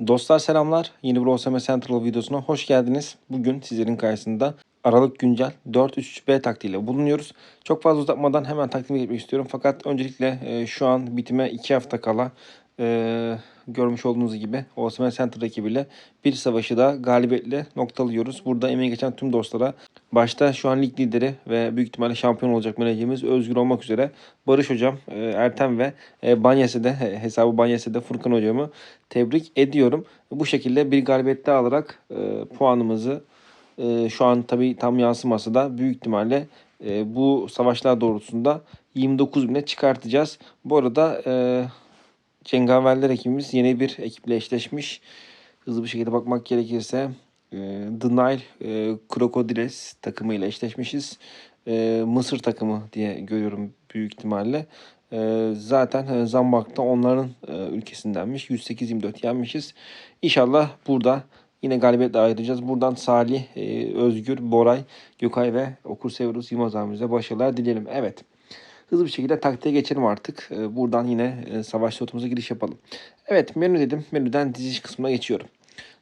Dostlar selamlar. Yeni bir OSM Central videosuna hoş geldiniz. Bugün sizlerin karşısında Aralık güncel 4-3-3B taktiğiyle bulunuyoruz. Çok fazla uzatmadan hemen taktiğime geçmek istiyorum. Fakat öncelikle e, şu an bitime 2 hafta kala e, görmüş olduğunuz gibi OSM Center ekibiyle bir savaşı da galibiyetle noktalıyoruz. Burada emeği geçen tüm dostlara başta şu an lig lideri ve büyük ihtimalle şampiyon olacak menajimiz Özgür olmak üzere Barış Hocam, e, Ertem ve e, Banyese'de hesabı Banyese'de Furkan Hocam'ı tebrik ediyorum. Bu şekilde bir galibiyette alarak e, puanımızı şu an tabii tam yansıması da büyük ihtimalle bu savaşlar doğrultusunda 29 bine çıkartacağız. Bu arada Cengaverler ekibimiz yeni bir ekiple eşleşmiş. Hızlı bir şekilde bakmak gerekirse The Nile e, Crocodiles takımıyla eşleşmişiz. E, Mısır takımı diye görüyorum büyük ihtimalle. E, zaten e, Zambak'ta onların e, ülkesindenmiş. 108-24 yenmişiz. İnşallah burada Yine galibiyetle ayrılacağız. Buradan Salih, Özgür, Boray, Gökay ve Okur Severus Yılmaz abimize başarılar dileyelim. Evet. Hızlı bir şekilde taktiğe geçelim artık. Buradan yine savaş slotumuza giriş yapalım. Evet menü dedim. Menüden diziş kısmına geçiyorum.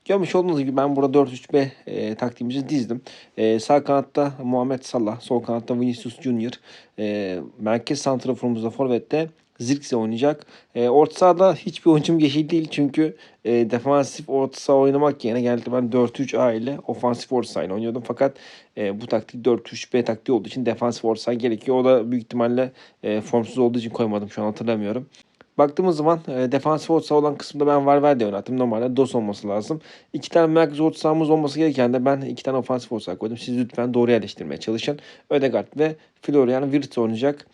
Görmüş olduğunuz gibi ben burada 4-3-B e, taktiğimizi dizdim. E, sağ kanatta Muhammed Salah, sol kanatta Vinicius Junior, e, merkez santraforumuzda Forvet'te Zirkse oynayacak. E, orta sahada hiçbir oyuncum yeşil değil çünkü e, defansif orta saha oynamak yerine genellikle ben 4-3-A ile ofansif orta saha ile oynuyordum. Fakat e, bu taktik 4-3-B taktiği olduğu için defansif orta saha gerekiyor. O da büyük ihtimalle e, formsuz olduğu için koymadım şu an hatırlamıyorum. Baktığımız zaman e, defansif orta olan kısımda ben Valverde oynattım. Normalde DOS olması lazım. İki tane merkez orta sahamız olması gereken de ben iki tane ofansif orta koydum. Siz lütfen doğru yerleştirmeye çalışın. Ödegaard ve Florian Wirtz oynayacak.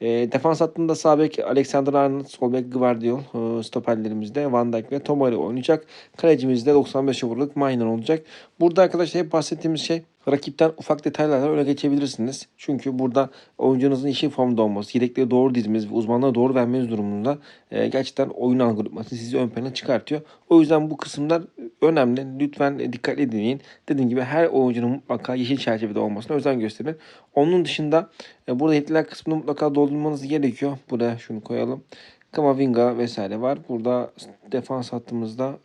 E, defans hattında sağ bek Alexander Arnold, sol bek Gvardiol, e, stoperlerimizde Van Dijk ve Tomori oynayacak. Kalecimizde 95 over'lık Maynard olacak. Burada arkadaşlar hep bahsettiğimiz şey rakipten ufak detaylarla öne geçebilirsiniz. Çünkü burada oyuncunuzun işi formda olması, yedekleri doğru dizmeniz ve uzmanlığa doğru vermeniz durumunda e, gerçekten oyun algoritması sizi ön plana çıkartıyor. O yüzden bu kısımlar önemli. Lütfen dikkatli dinleyin. Dediğim gibi her oyuncunun mutlaka yeşil çerçevede olmasına özen gösterin. Onun dışında e, burada yetkiler kısmını mutlaka doldurmanız gerekiyor. Buraya şunu koyalım. Kamavinga vesaire var. Burada defans hattımızda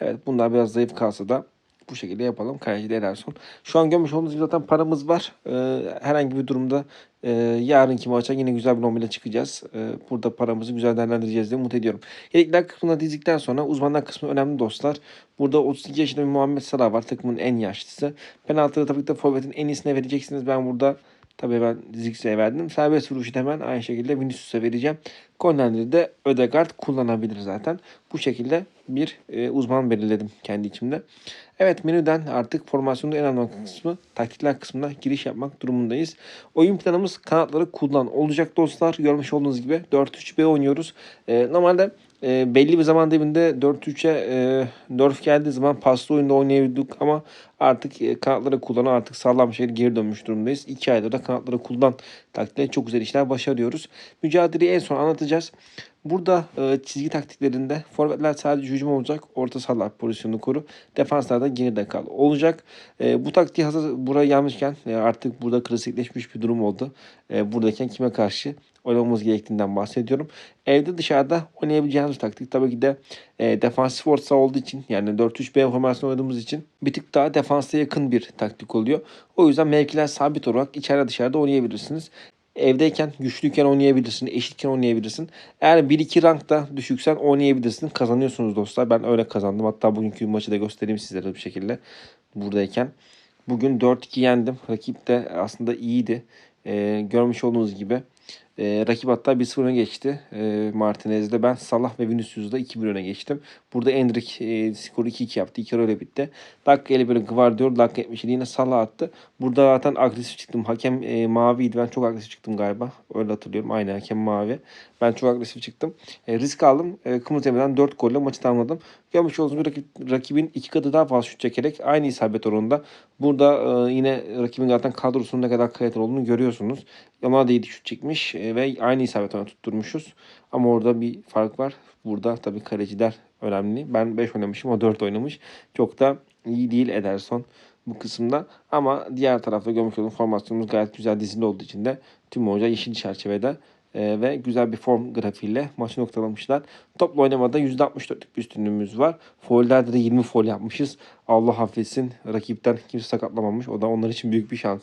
evet bunlar biraz zayıf kalsa da bu şekilde yapalım. Kaleci de Ederson. Şu an görmüş olduğunuz gibi zaten paramız var. Ee, herhangi bir durumda e, yarınki maça yine güzel bir nomile çıkacağız. Ee, burada paramızı güzel değerlendireceğiz diye umut ediyorum. Yedekler kısmına dizdikten sonra uzmanlar kısmı önemli dostlar. Burada 32 yaşında bir Muhammed Salah var. Takımın en yaşlısı. Penaltıda tabii ki de forvetin en iyisine vereceksiniz. Ben burada Tabii ben Ziggs'e verdim. Serbest vuruşu hemen aynı şekilde Vinicius'a vereceğim. Kornerleri de Ödegaard kullanabilir zaten. Bu şekilde bir e, uzman belirledim kendi içimde. Evet menüden artık formasyonun en önemli kısmı taktikler kısmına giriş yapmak durumundayız. Oyun planımız kanatları kullan olacak dostlar. Görmüş olduğunuz gibi 4-3-B oynuyoruz. E, normalde e, belli bir zaman diliminde 4-3'e e, nerf geldiği zaman paslı oyunda oynayabildik ama artık e, kanatları kullanan artık sağlam bir şekilde geri dönmüş durumdayız. 2 ayda da kanatları kullan taktikle çok güzel işler başarıyoruz. Mücadeleyi en son anlatacağız. Burada e, çizgi taktiklerinde forvetler sadece hücum olacak. Orta sahalar pozisyonu koru. Defanslar da geride kal olacak. E, bu taktiği hazır buraya gelmişken e, artık burada klasikleşmiş bir durum oldu. E, buradayken kime karşı oynamamız gerektiğinden bahsediyorum. Evde dışarıda oynayabileceğimiz taktik tabii ki de e, defansif orta olduğu için yani 4-3-B formasyon oynadığımız için bir tık daha defansa yakın bir taktik oluyor. O yüzden mevkiler sabit olarak içeride dışarıda oynayabilirsiniz. Evdeyken güçlüyken oynayabilirsin, eşitken oynayabilirsin. Eğer 1-2 rankta düşüksen oynayabilirsin. Kazanıyorsunuz dostlar. Ben öyle kazandım. Hatta bugünkü maçı da göstereyim sizlere bir şekilde buradayken. Bugün 4-2 yendim. Rakip de aslında iyiydi. Ee, görmüş olduğunuz gibi e, rakip hatta 1-0 öne geçti e, Martinez'de. Ben Salah ve Vinicius'da 2-1 öne geçtim. Burada Endrick e, skoru 2-2 yaptı. 2 öyle bitti. Dakika 51 Gvardiol, dakika 77 yine Salah attı. Burada zaten agresif çıktım. Hakem e, maviydi. Ben çok agresif çıktım galiba. Öyle hatırlıyorum. Aynı hakem mavi. Ben çok agresif çıktım. E, risk aldım. E, Kımıltepe'den 4 golle maçı tamamladım. Görmüş olduğunuz rakip, rakibin iki katı daha fazla şut çekerek aynı isabet oranında. Burada e, yine rakibin zaten kadrosunun ne kadar kaliteli olduğunu görüyorsunuz. Yamal da 7 şut çekmiş e, ve aynı isabet oranı tutturmuşuz. Ama orada bir fark var. Burada tabii kaleciler önemli. Ben 5 oynamışım o 4 oynamış. Çok da iyi değil Ederson bu kısımda. Ama diğer tarafta görmüş olduğum formasyonumuz gayet güzel dizili olduğu için de tüm hoca yeşil çerçevede e, ve güzel bir form grafiğiyle maçı noktalamışlar. Toplu oynamada %64'lük bir üstünlüğümüz var. Follerde de 20 foul yapmışız. Allah affetsin rakipten kimse sakatlamamış. O da onlar için büyük bir şans.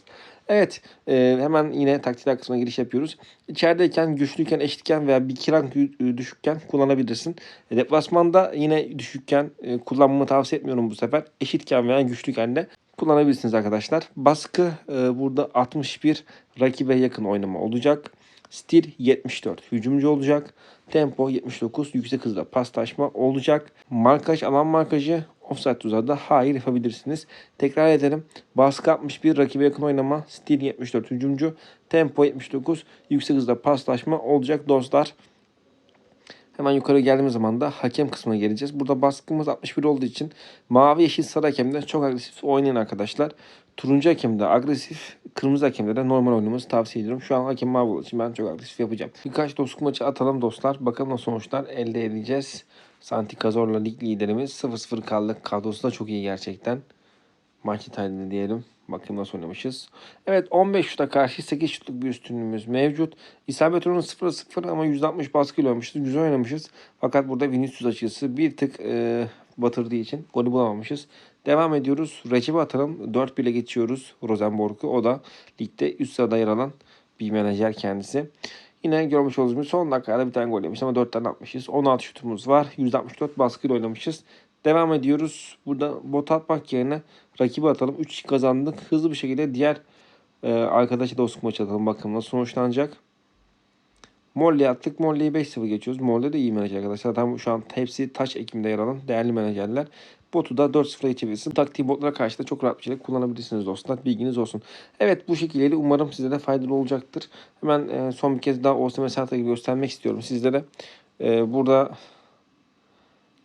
Evet e, hemen yine taktikler kısmına giriş yapıyoruz. İçerideyken, güçlüyken, eşitken veya bir kiran düşükken kullanabilirsin. E, deplasmanda yine düşükken e, kullanmamı tavsiye etmiyorum bu sefer. Eşitken veya güçlüyken de kullanabilirsiniz arkadaşlar. Baskı e, burada 61 rakibe yakın oynama olacak. Stil 74 hücumcu olacak. Tempo 79 yüksek hızda paslaşma olacak. Markaj alan markajı offside tuzağı da hayır yapabilirsiniz. Tekrar edelim. Baskı 61 rakibe yakın oynama. Stil 74 hücumcu. Tempo 79 yüksek hızda paslaşma olacak dostlar. Hemen yukarı geldiğimiz zaman da hakem kısmına geleceğiz. Burada baskımız 61 olduğu için mavi yeşil sarı hakemde çok agresif oynayın arkadaşlar. Turuncu hakemde agresif, kırmızı hakemde de normal oynamanızı tavsiye ediyorum. Şu an hakem mavi olduğu için ben çok agresif yapacağım. Birkaç dostluk maçı atalım dostlar. Bakalım nasıl sonuçlar elde edeceğiz. Santi Cazor'la lig liderimiz 0-0 kaldık. Kadrosu da çok iyi gerçekten. Maç detaylı diyelim. Bakayım nasıl oynamışız. Evet 15 şuta karşı 8 şutluk bir üstünlüğümüz mevcut. İsabet oranı 0-0 ama %60 baskıyla oynamışız. Güzel oynamışız. Fakat burada Vinicius açısı bir tık e, batırdığı için golü bulamamışız. Devam ediyoruz. Rakibi atalım. 4 bile geçiyoruz Rosenborg'u. O da ligde üst sırada yer alan bir menajer kendisi. Yine görmüş olduğunuz gibi son dakikada bir tane gol yemiş ama 4 tane atmışız. 16 şutumuz var. %64 baskıyla oynamışız. Devam ediyoruz. Burada bot atmak yerine rakibi atalım. 3 kazandık. Hızlı bir şekilde diğer e, arkadaşa dostluk maçı atalım. Bakalım nasıl sonuçlanacak. Molly attık. Molly'yi 5-0 geçiyoruz. Molly de iyi menajer arkadaşlar. Zaten şu an hepsi taç ekimde yer alan değerli menajerler. Botu da 4-0'a geçebilirsin. Taktiği botlara karşı da çok rahat bir şekilde kullanabilirsiniz dostlar. Bilginiz olsun. Evet bu şekilde umarım size de faydalı olacaktır. Hemen e, son bir kez daha OSM Serta'yı göstermek istiyorum sizlere. E, burada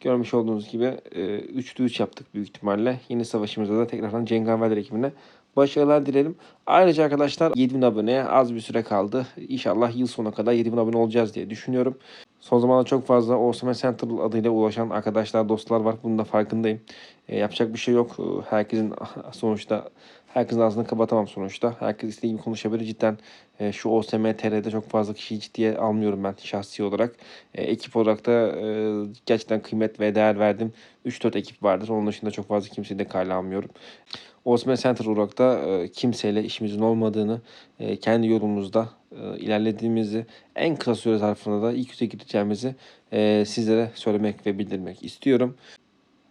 Görmüş olduğunuz gibi e, 3'lü 3 yaptık büyük ihtimalle. Yeni savaşımızda da tekrardan Cengaver ekibine başarılar dilerim. Ayrıca arkadaşlar 7000 aboneye az bir süre kaldı. İnşallah yıl sonuna kadar 7000 abone olacağız diye düşünüyorum. Son zamanlarda çok fazla Osman Central adıyla ulaşan arkadaşlar, dostlar var. Bunun da farkındayım. E, yapacak bir şey yok. E, herkesin sonuçta herkesin ağzını kapatamam sonuçta. Herkes istediği gibi konuşabilir. Cidden e, şu OSM çok fazla kişiyi ciddiye almıyorum ben şahsi olarak. E, ekip olarak da e, gerçekten kıymet ve değer verdim. 3-4 ekip vardır. Onun dışında çok fazla kimseyi de kale almıyorum. Osman Center olarak da e, kimseyle işimizin olmadığını, e, kendi yolumuzda e, ilerlediğimizi, en kısa süre zarfında da ilk yüze gideceğimizi e, sizlere söylemek ve bildirmek istiyorum.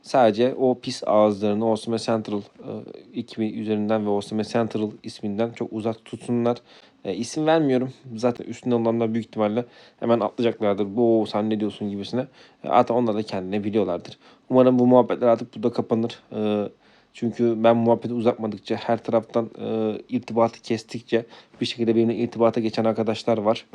Sadece o pis ağızlarını Osman Central e, ekibi üzerinden ve Osman Central isminden çok uzak tutsunlar. E, isim vermiyorum. Zaten üstünde olanlar büyük ihtimalle hemen atlayacaklardır. Bu sen ne diyorsun gibisine. E, zaten onlar da kendine biliyorlardır. Umarım bu muhabbetler artık burada kapanır. E, çünkü ben muhabbeti uzatmadıkça her taraftan e, irtibatı kestikçe bir şekilde benimle irtibata geçen arkadaşlar var.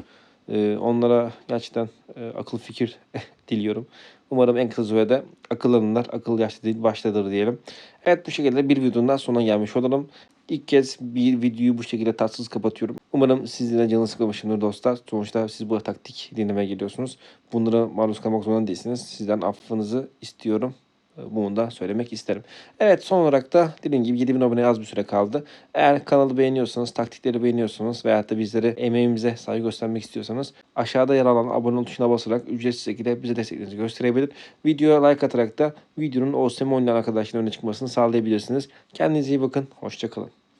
E, onlara gerçekten e, akıl fikir diliyorum. Umarım en kısa sürede akıllanırlar. Akıl yaşta değil baştadır diyelim. Evet bu şekilde bir videonun daha sonuna gelmiş olalım. İlk kez bir videoyu bu şekilde tatsız kapatıyorum. Umarım sizin de canınız sıkılmışımdır dostlar. Sonuçta siz bu taktik dinlemeye geliyorsunuz. Bunlara maruz kalmak zorunda değilsiniz. Sizden affınızı istiyorum. Bunu da söylemek isterim. Evet son olarak da dediğim gibi 7000 abone az bir süre kaldı. Eğer kanalı beğeniyorsanız, taktikleri beğeniyorsanız veya da bizlere emeğimize saygı göstermek istiyorsanız aşağıda yer alan abone ol tuşuna basarak ücretsiz şekilde bize desteklerinizi gösterebilir. Videoya like atarak da videonun OSM oynayan arkadaşların öne çıkmasını sağlayabilirsiniz. Kendinize iyi bakın. Hoşçakalın.